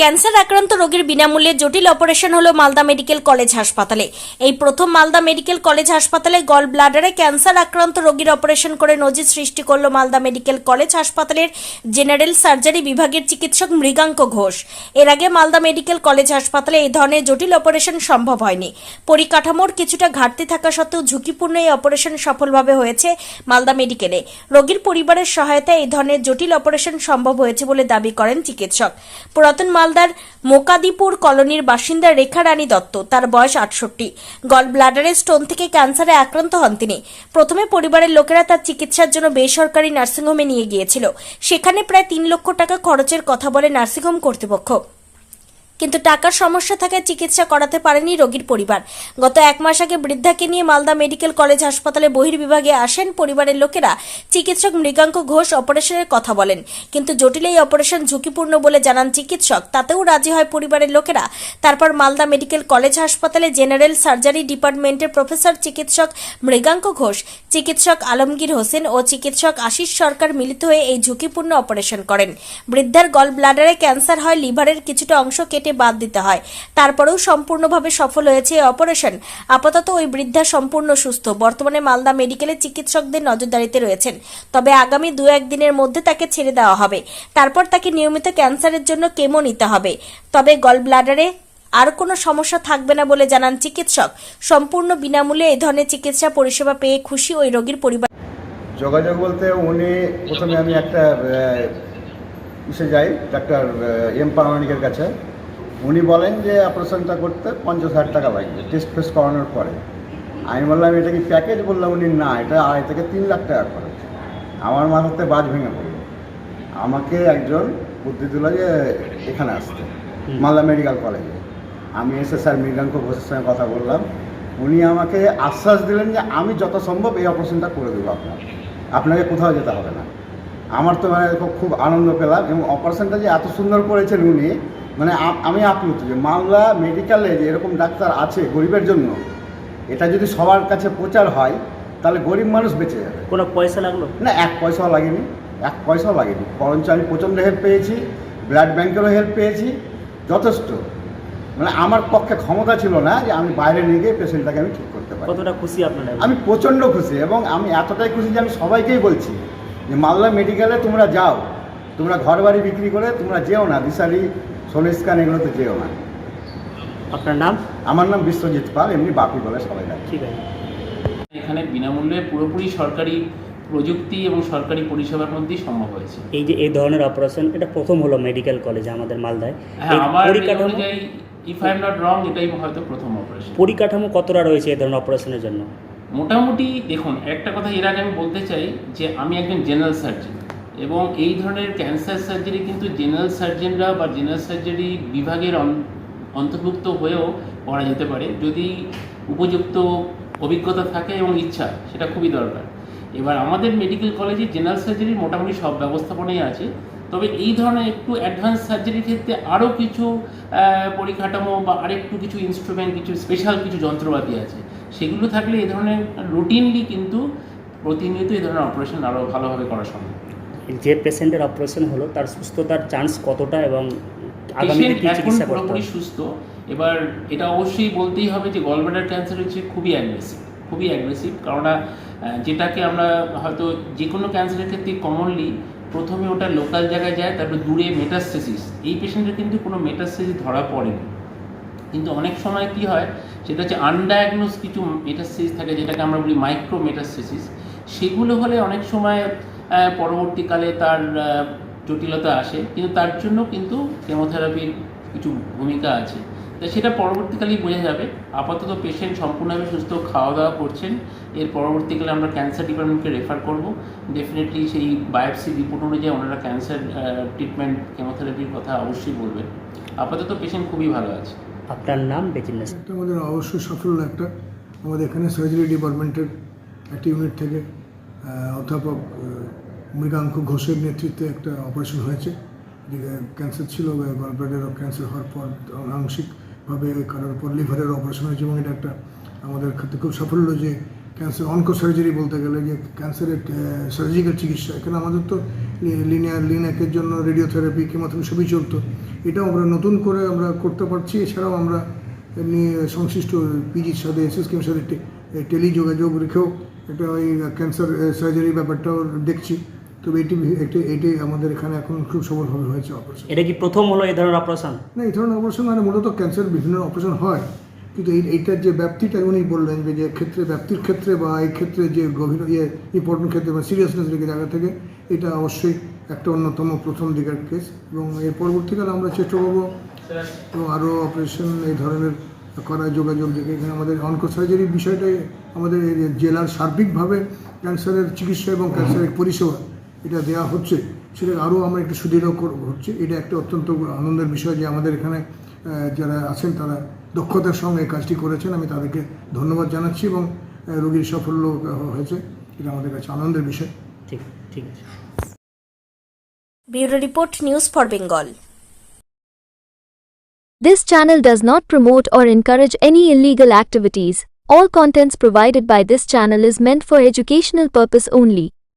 Cancer আক্রান্ত রোগীর বিনামূল্যে জটিল অপারেশন হলো মালদা মেডিকেল কলেজ হাসপাতালে। এই প্রথম মালদা মেডিকেল কলেজ হাসপাতালে গল ব্লাডারে ক্যান্সার আক্রান্ত রোগীর অপারেশন করে নজির সৃষ্টি করল মালদা মেডিকেল কলেজ হাসপাতালের জেনারেল সার্জারি বিভাগের চিকিৎসক মৃগাঙ্ক ঘোষ। এর আগে মালদা মেডিকেল কলেজ হাসপাতালে এই ধরনের জটিল অপারেশন সম্ভব হয়নি। পরিকাঠামোর কিছুটা ঘাটতি থাকা সত্ত্বেও ঝুঁকিপূর্ণ এই অপারেশন সফলভাবে হয়েছে মালদা মেডিকেলে। রোগীর পরিবারের সহায়তায় এই ধরনের জটিল অপারেশন সম্ভব হয়েছে বলে দাবি করেন চিকিৎসক। পুরাতন মালদার মোকাদিপুর কলোনির বাসিন্দা রেখা রানী দত্ত। তার বয়স আটষট্টি। গল ব্লাডারের স্টোন থেকে ক্যান্সারে আক্রান্ত হন তিনি। প্রথমে পরিবারের লোকেরা তার চিকিৎসার জন্য বেসরকারি নার্সিংহোমে নিয়ে গিয়েছিল। সেখানে প্রায় তিন লক্ষ টাকা খরচের কথা বলে নার্সিংহোম কর্তৃপক্ষ। কিন্তু টাকার সমস্যা থাকায় চিকিৎসা করাতে পারেনি রোগীর পরিবার। গত এক মাস আগে বৃদ্ধাকে নিয়ে মালদা মেডিকেল কলেজ হাসপাতালে বহির্বিভাগে আসেন পরিবারের লোকেরা। চিকিৎসক মৃগাঙ্ক ঘোষ অপারেশনের কথা বলেন। কিন্তু জটিল এই অপারেশন ঝুঁকিপূর্ণ বলে জানান চিকিৎসক। তাতেও রাজি হয় পরিবারের লোকেরা। তারপর মালদা মেডিকেল কলেজ হাসপাতালে জেনারেল সার্জারি ডিপার্টমেন্টের প্রফেসর চিকিৎসক মৃগাঙ্ক ঘোষ, চিকিৎসক আলমগীর হোসেন ও চিকিৎসক আশিস সরকার মিলিত হয়ে এই ঝুঁকিপূর্ণ অপারেশন করেন। বৃদ্ধার গল ব্লাডারে ক্যান্সার হয়, লিভারের কিছুটা অংশ কেটে বাদ দিতে হয়। তারপরেও সম্পূর্ণভাবে সফল হয়েছে এই অপারেশন। আপাতত ওই বৃদ্ধা সম্পূর্ণ সুস্থ। বর্তমানে মালদা মেডিকেলে চিকিৎসকদের নজরদারিতে রয়েছেন। তবে আগামী দু একদিনের মধ্যে তাকে ছেড়ে দেওয়া হবে। তারপর তাকে নিয়মিত ক্যান্সারের জন্য কেমো নিতে হবে। তবে গল ব্লাডারে আর কোনো সমস্যা থাকবে না বলে জানান চিকিৎসক। সম্পূর্ণ বিনামূল্যে এই ধরনের চিকিৎসা পরিষেবা পেয়ে খুশি ওই রোগীর পরিবার। যোগাযোগ বলতে উনি প্রথমে আমি একটা ইসে যাই, ডাক্তার এম পারমানিকের কাছে। উনি বলেন যে অপারেশনটা করতে পঞ্চাশ হাজার টাকা লাগবে টেস্ট ফেস্ট করানোর পরে। আমি বললাম এটা কি প্যাকেজ বললাম উনি না এটা আড়াই থেকে তিন লাখ টাকা খরচ। আমার মাথাতে বাজ ভেঙে পড়ল। আমাকে একজন বুদ্ধি দিল যে এখানে আসতে মালদা মেডিকেল কলেজে। আমি এসে স্যার মৃগাঙ্ক ঘোষের সঙ্গে কথা বললাম। উনি আমাকে আশ্বাস দিলেন যে আমি যত সম্ভব এই অপারেশনটা করে দেবো আপনার আপনাকে কোথাও যেতে হবে না। আমার তো মানে খুব- খুব আনন্দ পেলাম এবং অপারেশনটা যে এত সুন্দর করেছেন উনি মানে আমি আপ্লুত যে মালদা মেডিকেলে যে এরকম ডাক্তার আছে গরিবের জন্য এটা যদি সবার কাছে প্রচার হয় তাহলে গরিব মানুষ বেঁচে যাবে। কোনো পয়সা লাগল? না এক পয়সাও লাগেনি এক পয়সাও লাগেনি। বরঞ্চ আমি প্রচণ্ড হেল্প পেয়েছি ব্লাড ব্যাংকেরও হেল্প পেয়েছি যথেষ্ট। মানে আমার পক্ষে ক্ষমতা ছিল না যে আমি বাইরে নিয়ে গিয়ে পেশেন্টটাকে আমি ঠিক করতে পারি। কতটা খুশি আপনারা? আমি প্রচণ্ড খুশি এবং আমি এতটাই খুশি যে আমি সবাইকেই বলছি যে মালদা মেডিকেলে তোমরা যাও তোমরা ঘর বাড়ি বিক্রি করে তোমরা যেও না দিশারি সোনিস্কান এগুলোতে যেও না। আপনার নাম? আমার নাম বিশ্বজিৎ পাল এমনি বাপি বলে সবাই ঠিক আছে। এখানে বিনামূল্যে পুরোপুরি সরকারি প্রযুক্তি এবং সরকারি পরিষেবার মধ্যেই সম্ভব হয়েছে। এই যে এই ধরনের অপারেশন এটা প্রথম হলো মেডিকেল কলেজে আমাদের মালদায়। হ্যাঁ আমার অনুযায়ী if I am not wrong এটাই হয়তো প্রথম অপারেশন পরিকাঠামো কতটা রয়েছে এই ধরনের অপারেশনের জন্য? মোটামুটি দেখুন একটা কথা এর আগে আমি বলতে চাই যে আমি একজন জেনারেল সার্জন এবং এই ধরনের ক্যান্সার সার্জারি কিন্তু জেনারেল সার্জনরা বা জেনারেল সার্জারি বিভাগের অন্তর্ভুক্ত হয়েও করা যেতে পারে। যদি উপযুক্ত অভিজ্ঞতা থাকে এবং ইচ্ছা, সেটা খুবই দরকার। এবার আমাদের মেডিকেল কলেজে জেনারেল সার্জারির মোটামুটি সব ব্যবস্থাপনাই আছে। তবে এই ধরনের একটু অ্যাডভান্স সার্জারির ক্ষেত্রে আরও কিছু পরিকাঠামো বা আরেকটু কিছু ইনস্ট্রুমেন্ট কিছু স্পেশাল কিছু যন্ত্রপাতি আছে। সেগুলো থাকলে এই ধরনের রুটিনলি কিন্তু প্রতিনিয়ত এই ধরনের অপারেশন আরও ভালোভাবে করা সম্ভব। যে পেশেন্টের অপারেশন হলো তার সুস্থতার চান্স কতটা এবং আগামীতে কি চিকিৎসা করতে হবে? সুস্থ। এবার এটা অবশ্যই বলতেই হবে যে গলব্লাডার ক্যান্সার হচ্ছে খুবই অ্যাগ্রেসিভ খুবই অ্যাগ্রেসিভ কেননা যেটাকে আমরা হয়তো যে কোনো ক্যান্সারের ক্ষেত্রে কমনলি প্রথমে ওটা লোকাল জায়গায় যায় তারপর দূরে মেটাস্টেসিস এই পেশেন্টের কিন্তু কোনো মেটাস্টেসিস ধরা পড়েনি। কিন্তু অনেক সময় কি হয় সেটা হচ্ছে আনডায়াগনোস কিছু মেটাস্টেসিস থাকে যেটাকে আমরা বলি মাইক্রো মেটাস্টেসিস সেগুলো হলে অনেক সময় পরবর্তীকালে তার জটিলতা আসে। কিন্তু তার জন্য কিন্তু কেমোথেরাপির কিছু ভূমিকা আছে। তো সেটা পরবর্তীকালেই বোঝা যাবে। আপাতত পেশেন্ট সম্পূর্ণভাবে সুস্থ খাওয়া দাওয়া করছেন। এর পরবর্তীকালে আমরা ক্যান্সার ডিপার্টমেন্টকে রেফার করব। ডেফিনেটলি সেই বায়োপসি রিপোর্ট অনুযায়ী ওনারা ক্যান্সার ট্রিটমেন্ট কেমোথেরাপির কথা অবশ্যই বলবেন। আপাতত পেশেন্ট খুবই ভালো আছে। আপনার নাম একটা আমাদের অবশ্যই সাফল্য একটা। আমাদের এখানে সার্জারি ডিপার্টমেন্টের একটা ইউনিট থেকে অধ্যাপক মৃগাঙ্ক ঘোষের নেতৃত্বে একটা অপারেশন হয়েছে এদিকে ক্যান্সার ছিল গলব্লাডারও ক্যান্সার হওয়ার পর আংশিকভাবে করার পর লিভারের অপারেশন হয়েছে এবং এটা একটা আমাদের ক্ষেত্রে খুব সাফল্য যে ক্যান্সার অনকো সার্জারি বলতে গেলে যে ক্যান্সারের সার্জিক্যাল চিকিৎসা। এখানে আমাদের তো লিনিয়ার লিনাকের জন্য রেডিওথেরাপি কেমোথেরাপি সবই চলতো। এটাও আমরা নতুন করে আমরা করতে পারছি। এছাড়াও আমরা এমনি সংশ্লিষ্ট পিজির সাথে এস এস কেমের সাথে টেলি যোগাযোগ রেখেও এটা ওই ক্যান্সার সার্জারি ব্যাপারটাও দেখছি। তবে এটি এটি এটি আমাদের এখানে এখন খুব সফলভাবে হয়েছে অপারেশন এটা কি প্রথম হলো এই ধরনের অপারেশন না এই ধরনের অপারেশন মানে মূলত ক্যান্সার বিভিন্ন অপারেশন হয়। কিন্তু এই এইটার যে ব্যাপ্তিটা উনি বললেন যে যে ক্ষেত্রে ব্যাপ্তির ক্ষেত্রে বা এই ক্ষেত্রে যে গভীর ইয়ে ইম্পর্টেন্ট ক্ষেত্রে বা সিরিয়াসনেস রেখে জায়গা থেকে এটা অবশ্যই একটা অন্যতম প্রথম দিকের কেস এবং এর পরবর্তীকালে আমরা চেষ্টা করব এবং আরও অপারেশন এই ধরনের করার যোগাযোগ রেখে এখানে আমাদের অনকো সার্জারির বিষয়টাই আমাদের এই জেলার সার্বিকভাবে ক্যান্সারের চিকিৎসা এবং ক্যান্সারের পরিষেবা এটা দেওয়া হচ্ছে। সেটা আরও আমরা একটু সুদৃঢ় হচ্ছে। এটা একটা অত্যন্ত আনন্দের বিষয় যে আমাদের এখানে যারা আছেন তারা দক্ষতার সঙ্গে কাজটি করেছেন। আমি তাদেরকে ধন্যবাদ জানাচ্ছি এবং রোগীর সাফল্য হয়েছে। এটা আমাদের কাছে আনন্দের বিষয়। ঠিক ঠিক আছে। Bureau report news for Bengal. This channel does not promote or encourage any illegal activities. All contents provided by this channel is meant for educational purpose only.